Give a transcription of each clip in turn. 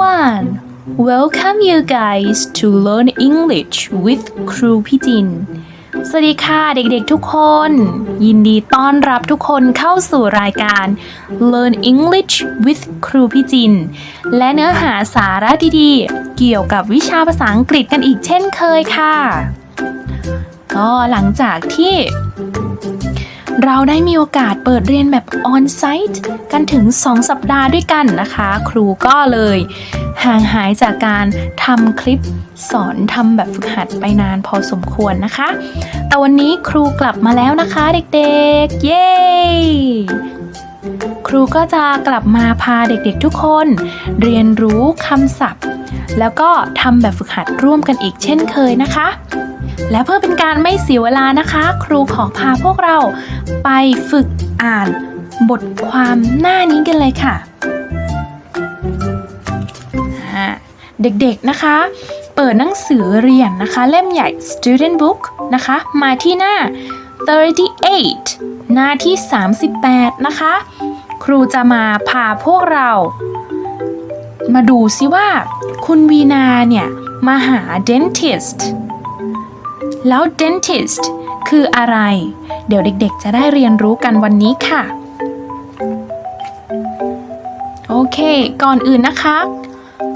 everyone! Welcome you guys to learn English with ครูพี่จิน สวัสดีค่ะเด็กๆทุกคน ยินดีต้อนรับทุกคนเข้าสู่รายการ Learn English with ครูพี่จิน และเนื้อหาสาระดีๆ เกี่ยวกับวิชาภาษาอังกฤษกันอีกเช่นเคยค่ะ ก็หลังจากที่ เราได้มีโอกาสเปิดเรียนแบบออนไซต์กันถึง 2 สัปดาห์ด้วยกันนะคะ ครูก็เลยห่างหายจากการทำคลิปสอนทำแบบฝึกหัดไปนานพอสมควรนะคะ แต่วันนี้ครูกลับมาแล้วนะคะเด็กๆ เย้ครูก็จะกลับมาพาเด็กๆทุกคน เรียนรู้คำศัพท์ แล้วก็ทำแบบฝึกหัดร่วมกันอีกเช่นเคยนะคะ และเพื่อเป็นการไม่เสียเวลานะคะ ครูขอพาพวกเราไปฝึกอ่านบทความหน้านี้กันเลยค่ะ เด็กๆนะคะ เปิดหนังสือเรียนนะคะ เล่มใหญ่ student book นะคะ มาที่หน้า 38 หน้าที่ 38 นะคะ ครูจะมาพาพวกเรา มาดูซิว่า คุณวีนาเนี่ย มาหา dentist แล้ว dentist คืออะไร เดี๋ยวเด็กๆ จะได้เรียนรู้กันวันนี้ค่ะ โอเค ก่อนอื่นนะคะ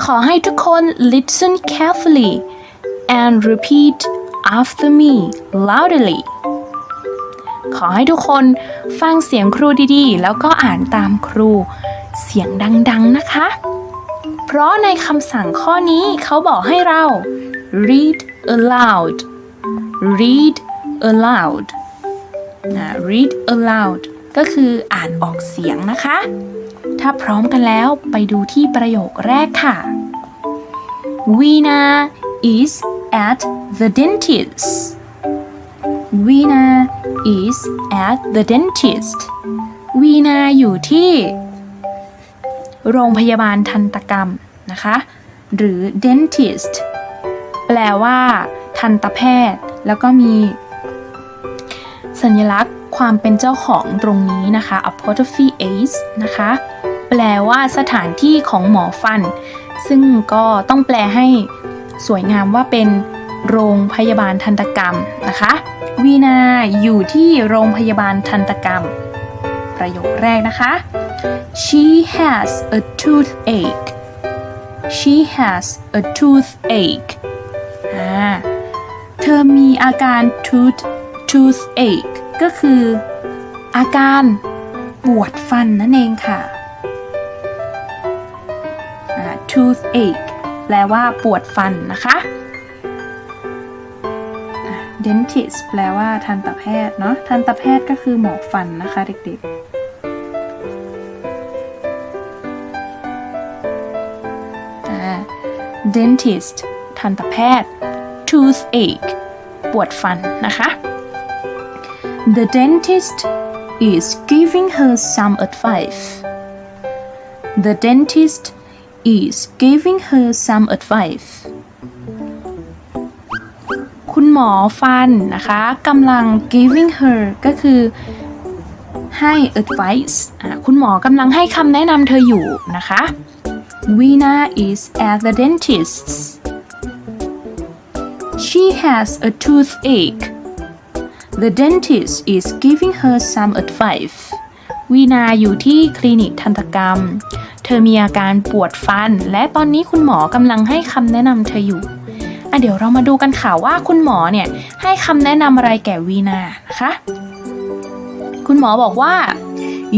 ขอให้ทุกคน listen carefully and repeat after me loudly ขอให้ทุกคนฟังเสียงครูดีๆ แล้วก็อ่านตามครูเสียงดังๆนะคะ เพราะในคำสั่งข้อนี้เขาบอกให้เรา read aloud read aloud นะ read aloud ก็คืออ่านออกเสียงนะคะ ถ้าพร้อมกันแล้วไปดูที่ประโยคแรกค่ะ Weena is at the dentist Weena is at the dentist Weena อยู่ที่ โรงพยาบาลทันตกรรมนะคะ หรือ dentist แปลว่า ทันตแพทย์ แล้วก็มีสัญลักษณ์ความเป็นเจ้าของตรงนี้นะคะ apostrophe s นะคะ แปลว่าสถานที่ของหมอฟัน ซึ่งก็ต้องแปลให้สวยงามว่าเป็นโรงพยาบาลทันตกรรมนะคะ วีนาอยู่ที่โรงพยาบาลทันตกรรม ประโยคแรกนะคะ she has a toothache she has a toothache อ่า เธอมีอาการ tooth toothache ก็คือ อาการปวดฟันนั่นเองค่ะ toothache แปลว่าปวดฟันนะคะ dentist แปลว่าทันตแพทย์เนาะ ทันตแพทย์ก็คือหมอฟันนะคะเด็กๆอ่า dentist ทันตแพทย์ toothache ปวดฟันนะคะ The dentist is giving her some advice. The dentist is giving her some advice. คุณหมอฟันนะคะกำลัง giving her ก็คือให้ advice คุณหมอกำลังให้คำแนะนำเธออยู่นะคะ Weena is at the dentist's. She has a toothache. The dentist is giving her some advice. วีนาอยู่ที่คลินิกทันตกรรม เธอมีอาการปวดฟัน และตอนนี้คุณหมอกำลังให้คำแนะนำเธออยู่อะเดี๋ยวเรามาดูกันค่ะว่าคุณหมอเนี่ยให้คำแนะนำอะไรแก่วีนานะคะคุณหมอบอกว่า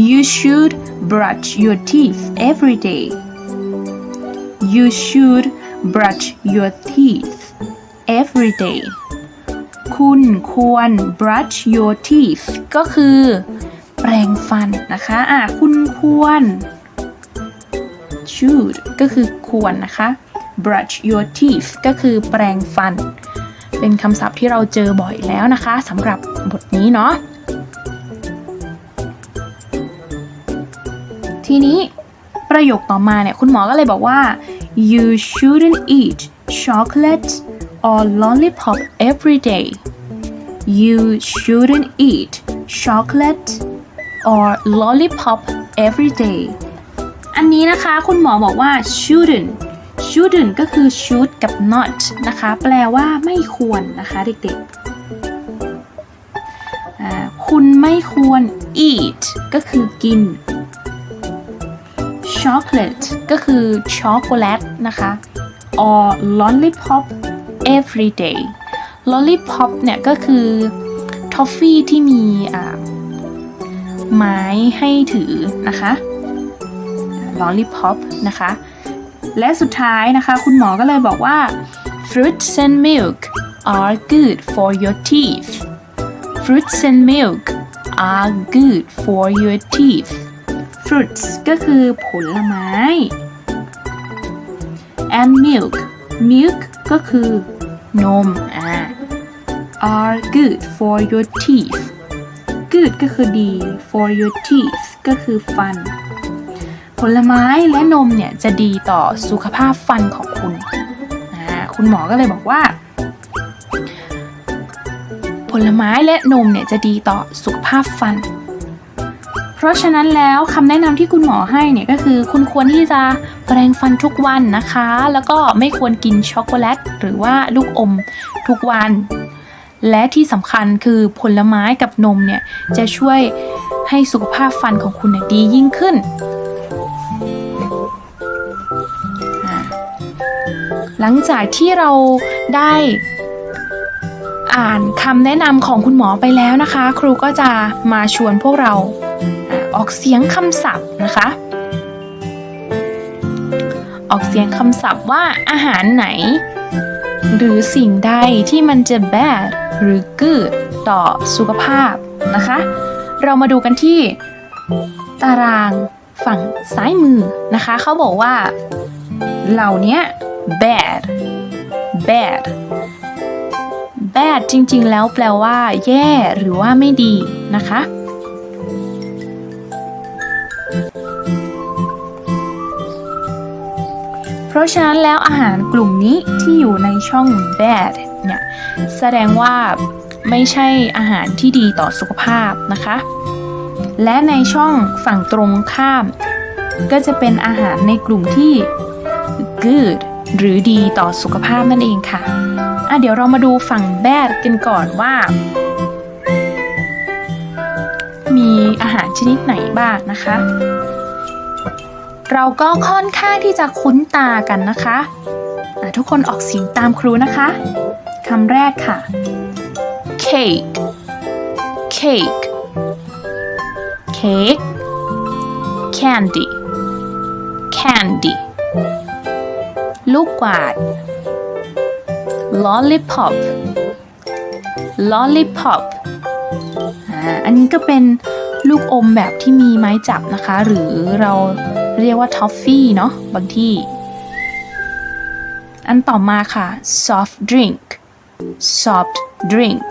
you should brush your teeth every day you should brush your teeth every day คุณควร brush your teeth ก็คือ แปรงฟันนะคะอะคุณควร should ก็คือควรนะคะ brush your teeth ก็คือแปรงฟัน เป็นคำศัพท์ที่เราเจอบ่อยแล้วนะคะสำหรับบทนี้เนาะทีนี้ประโยคต่อมาเนี่ย คุณหมอก็เลยบอกว่า you shouldn't eat chocolate or lollipop every day. You shouldn't eat chocolate or lollipop every day. อันนี้นะคะคุณหมอบอกว่า shouldn't shouldn't ก็คือ should กับ not นะคะ แปลว่าไม่ควรนะคะเด็กๆ คุณไม่ควร eat ก็คือกิน chocolate ก็คือช็อกโกแลตนะคะ or lollipop every day lollipop เนี่ยก็คือทอฟฟี่ที่มีอ่าไม้ให้ถือนะคะ lollipop นะคะ และสุดท้ายนะคะ คุณหมอก็เลยบอกว่า fruits and milk are good for your teeth fruits and milk are good for your teeth fruits ก็คือผลไม้ and milk milk ก็คือ นมอ่า are good for your teeth good ก็คือดี for your teeth ก็คือฟัน ผลไม้และนมเนี่ยจะดีต่อสุขภาพฟันของคุณคุณหมอก็เลยบอกว่า ผลไม้และนมเนี่ยจะดีต่อสุขภาพฟัน เพราะฉะนั้นแล้วคำแนะนำที่คุณหมอให้เนี่ยก็คือคุณควรที่จะแปรงฟันทุกวันนะคะ แล้วก็ไม่ควรกินช็อกโกแลตหรือว่าลูกอมทุกวัน และที่สำคัญคือผลไม้กับนมเนี่ยจะช่วยให้สุขภาพฟันของคุณดียิ่งขึ้น หลังจากที่เราได้อ่านคำแนะนำของคุณหมอไปแล้วนะคะ ครูก็จะมาชวนพวกเรา อออกเสียงคำศัพท์นะคะ ออกเสียงคำศัพท์ว่าอาหารไหน หรือสิ่งใดที่มันจะ bad หรือ good ต่อสุขภาพนะคะ เรามาดูกันที่ตารางฝั่งซ้ายมือนะคะ เขาบอกว่าเหล่านี้ bad bad bad จริงๆ แล้วแปลว่า แย่ หรือว่าไม่ดีนะคะ เพราะฉะนั้นแล้วอาหารกลุ่มนี้ที่อยู่ในช่อง bad เนี่ย แสดงว่าไม่ใช่อาหารที่ดีต่อสุขภาพนะคะ และในช่องฝั่งตรงข้าม ก็จะเป็นอาหารในกลุ่มที่ good หรือดีต่อสุขภาพนั่นเองค่ะอะ เดี๋ยวเรามาดูฝั่ง bad กันก่อนว่า มีอาหารชนิดไหนบ้างนะคะ เราก็ค่อนข้างที่จะคุ้นตากันนะคะะทุกคนออกเสียงตามครูนะคะคำแรกค่ะ cake cake cake candy candy ลูกกวาด lollipop lollipop อ่าอันนี้ก็เป็นลูกอมแบบที่มีไม้จับนะคะ หรือเราเรียกว่าทอฟฟี่เนาะบางที่ อันต่อมาค่ะ soft drink soft drink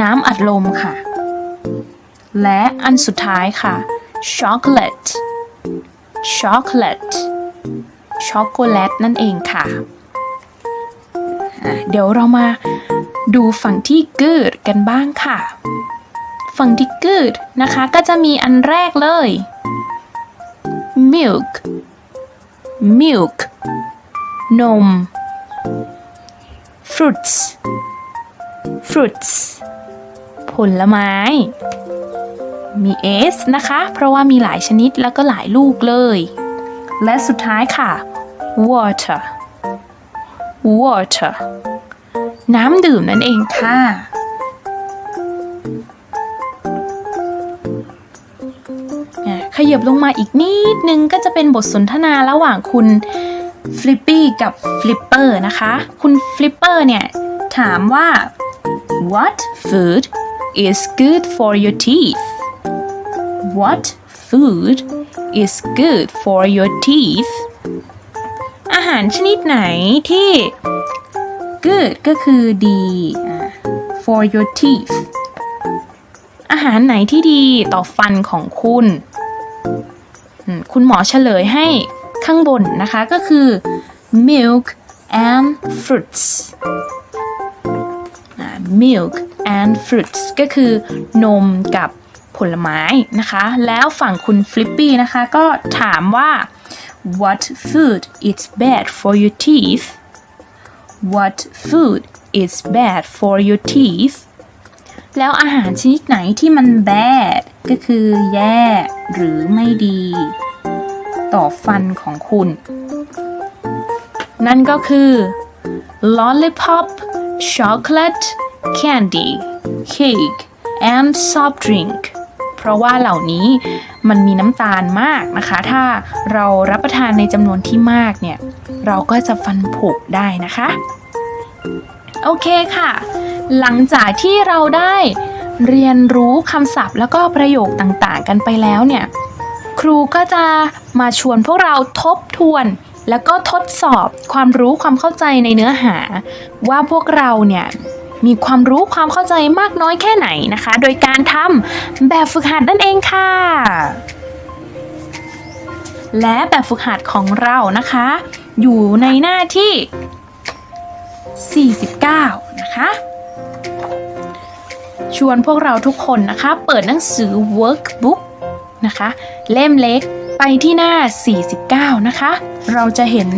น้ำอัดลมค่ะ และอันสุดท้ายค่ะ chocolate chocolate ช็อกโกแลตนั่นเองค่ะอะเดี๋ยวเรามาดูฝั่งที่ good กันบ้างค่ะ ฝั่งที่ good นะคะ ก็จะมีอันแรกเลย milk milk นม fruits fruits ผลไม้ มี s นะคะ เพราะว่ามีหลายชนิดแล้วก็หลายลูกเลย และสุดท้ายค่ะ water water น้ำดื่มนั่นเองค่ะ ขยับลงมาอีกนิดนึงก็จะเป็นบทสนทนาระหว่างคุณฟลิปปี้กับฟลิปเปอร์นะคะ คุณฟลิปเปอร์เนี่ยถามว่า what food is good for your teeth what food is good for your teeth อาหารชนิดไหนที่ good ก็คือดี for your teeth อาหารไหนที่ดีต่อฟันของคุณ คุณหมอเฉลยให้ข้างบนนะคะก็คือ milk and fruits milk and fruits ก็คือนมกับผลไม้นะคะ แล้วฝั่งคุณฟลิปปี้นะคะก็ถามว่า What food is bad for your teeth What food is bad for your teeth แล้วอาหารชนิดไหนที่มัน bad ก็คือแย่ หรือไม่ดี ต่อฟันของคุณ นั่นก็คือ lollipop chocolate candy cake and soft drink เพราะว่าเหล่านี้มันมีน้ำตาลมากนะคะ ถ้าเรารับประทานในจำนวนที่มากเนี่ย เราก็จะฟันผุได้นะคะ โอเคค่ะ หลังจากที่เราได้เรียนรู้คำศัพท์แล้วก็ประโยคต่างๆ กันไปแล้วเนี่ย ครูก็จะมาชวนพวกเราทบทวน แล้วก็ทดสอบความรู้ความเข้าใจในเนื้อหา ว่าพวกเราเนี่ยมีความรู้ความเข้าใจมากน้อยแค่ไหนนะคะ โดยการทำแบบฝึกหัดนั่นเองค่ะ และแบบฝึกหัดของเรานะคะ อยู่ในหน้าที่ 49 นะคะ ชวนพวกเราทุกคนนะคะ เปิดหนังสือ workbook นะคะ เล่มเล็กไปที่หน้า 49 นะคะ เราจะเห็น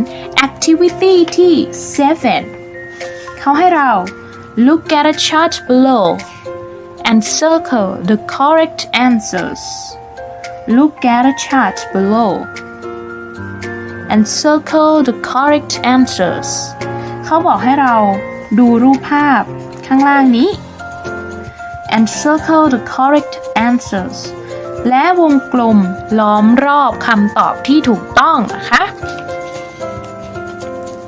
activity ที่ 7 เขาให้เรา look at a chart below and circle the correct answers look at a chart below and circle the correct answers เขาบอกให้เราดูรูปภาพข้างล่างนี้ and circle the correct answers และวงกลมล้อมรอบคำตอบที่ถูกต้องนะคะ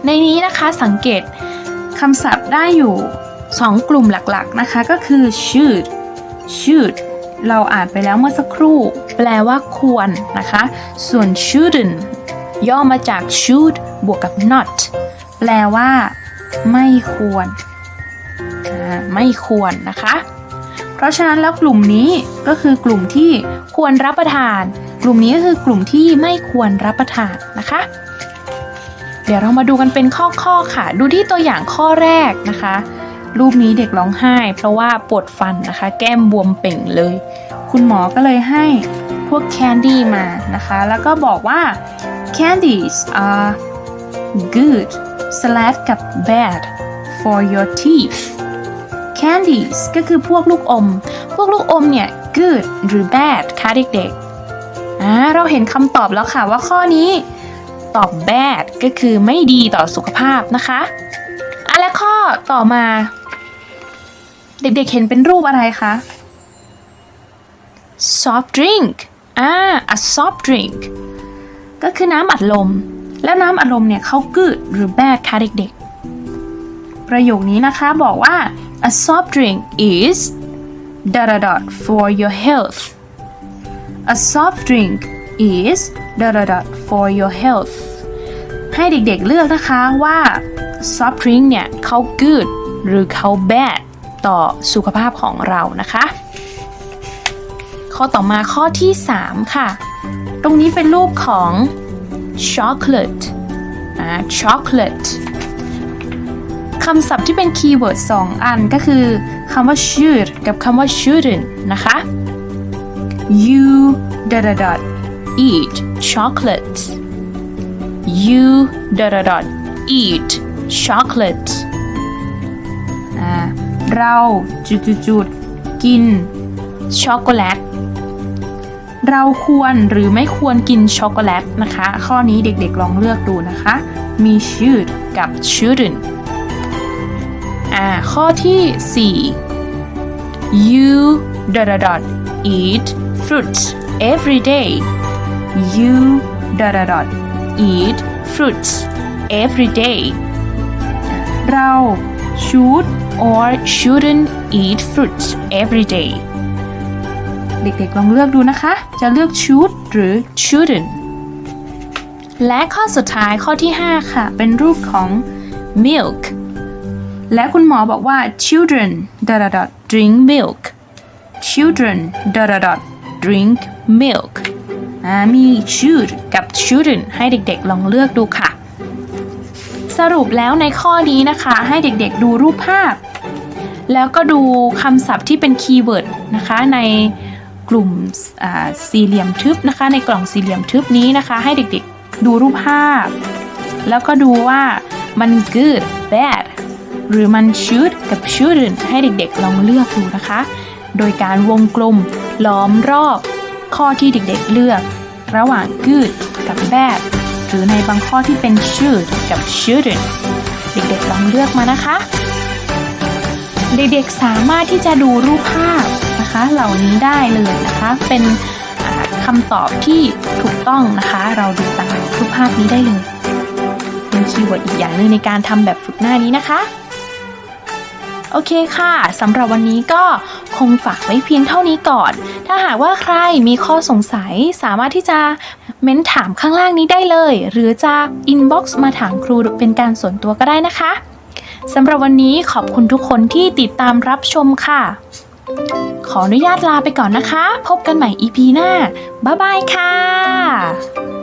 ในนี้นะคะสังเกตคำศัพท์ได้อยู่ 2 กลุ่มหลักๆนะคะ ก็คือ should should เราอ่านไปแล้วเมื่อสักครู่ แปลว่าควรนะคะ ส่วน shouldn't ย่อมาจาก should บวกกับ not แปลว่า ไม่ควร ไม่ควรนะคะ เพราะฉะนั้นแล้วกลุ่มนี้ก็คือกลุ่มที่ควรรับประทาน กลุ่มนี้ก็คือกลุ่มที่ไม่ควรรับประทานนะคะ เดี๋ยวเรามาดูกันเป็นข้อๆค่ะ ดูที่ตัวอย่างข้อแรกนะคะ รูปนี้เด็กร้องไห้ เพราะว่าปวดฟันนะคะ แก้มบวมเป่งเลย คุณหมอก็เลยให้พวกแคนดี้มานะคะ แล้วก็บอกว่า candies are good slash กับ bad for your teeth candies ก็คือพวกลูกอม พวกลูกอมเนี่ย good หรือ bad ค่ะเด็กๆอ่าเราเห็นคำตอบแล้วค่ะว่าข้อนี้ตอบ bad ก็คือไม่ดีต่อสุขภาพนะคะอะและข้อต่อมา เด็กๆเห็นเป็นรูปอะไรคะ soft drink อ่า a soft drink ก็คือน้ำอัดลม แล้วน้ำอัดลมเนี่ยเขา good หรือ bad คะเด็กๆประโยคนี้นะคะบอกว่า a soft drink is dot dot dot for your health a soft drink is dot dot dot for your health ให้เด็กๆเลือกนะคะว่า soft drink เนี่ยเขา good หรือเขา bad ต่อสุขภาพของเรานะคะ ข้อต่อมาข้อที่ 3 ค่ะ ตรงนี้เป็นรูปของ chocolate อ่า chocolate คำศัพท์ที่เป็นคีย์เวิร์ด2อันก็คือคำว่า should กับคำว่า shouldn't นะคะ you dot dot dot eat chocolate you dot dot dot eat chocolate เราจุดจุดจุดกินช็อกโกแลตเราควรหรือไม่ควรกินช็อกโกแลตนะคะ ข้อนี้เด็กๆลองเลือกดูนะคะ มี should กับ shouldn't อ่าข้อที่ 4 you dot dot dot eat fruits every day you dot dot dot eat fruits every day เรา should or shouldn't eat fruits every day เด็กๆลองเลือกดูนะคะ จะเลือก should หรือ shouldn't และข้อสุดท้ายข้อที่ 5 ค่ะ เป็นรูปของ milk และคุณหมอบอกว่า children dot dot drink milk children dot dot drink milk มี should กับ shouldn't ให้เด็กๆ ลองเลือกดูค่ะ สรุปแล้วในข้อนี้นะคะ ให้เด็กๆ ดูรูปภาพ แล้วก็ดูคำศัพท์ที่เป็นคีย์เวิร์ดนะคะในกลุ่มสี่เหลี่ยมทึบนะคะ ในกล่องสี่เหลี่ยมทึบนี้นะคะ ให้เด็กๆ ดูรูปภาพ แล้วก็ดูว่ามัน good bad หรือมัน should กับ shouldn't ให้เด็กๆ ลองเลือกดูนะคะ โดยการวงกลมล้อมรอบ ข้อที่เด็กๆ เลือก ระหว่าง good กับ bad หรือในบางข้อที่เป็น should กับ shouldn't เด็กๆ ลองเลือกมานะคะ เด็กๆ สามารถที่จะดูรูปภาพนะคะ เหล่านี้ได้เลยนะคะ เป็นคำตอบที่ถูกต้องนะคะ เราดูตามรูปภาพนี้ได้เลย เป็นคีย์เวิร์ดอีกอย่างหนึ่งในการทำแบบฝึกหน้านี้นะคะ โอเคค่ะสำหรับวันนี้ก็คงฝากไว้เพียงเท่านี้ก่อน ถ้าหากว่าใครมีข้อสงสัยสามารถที่จะเม้นถามข้างล่างนี้ได้เลย หรือจะอินบ็อกซ์มาถามครูเป็นการส่วนตัวก็ได้นะคะสำหรับวันนี้ขอบคุณทุกคนที่ติดตามรับชมค่ะ ขออนุญาตลาไปก่อนนะคะ พบกันใหม่ EP หน้า บ๊ายบายค่ะ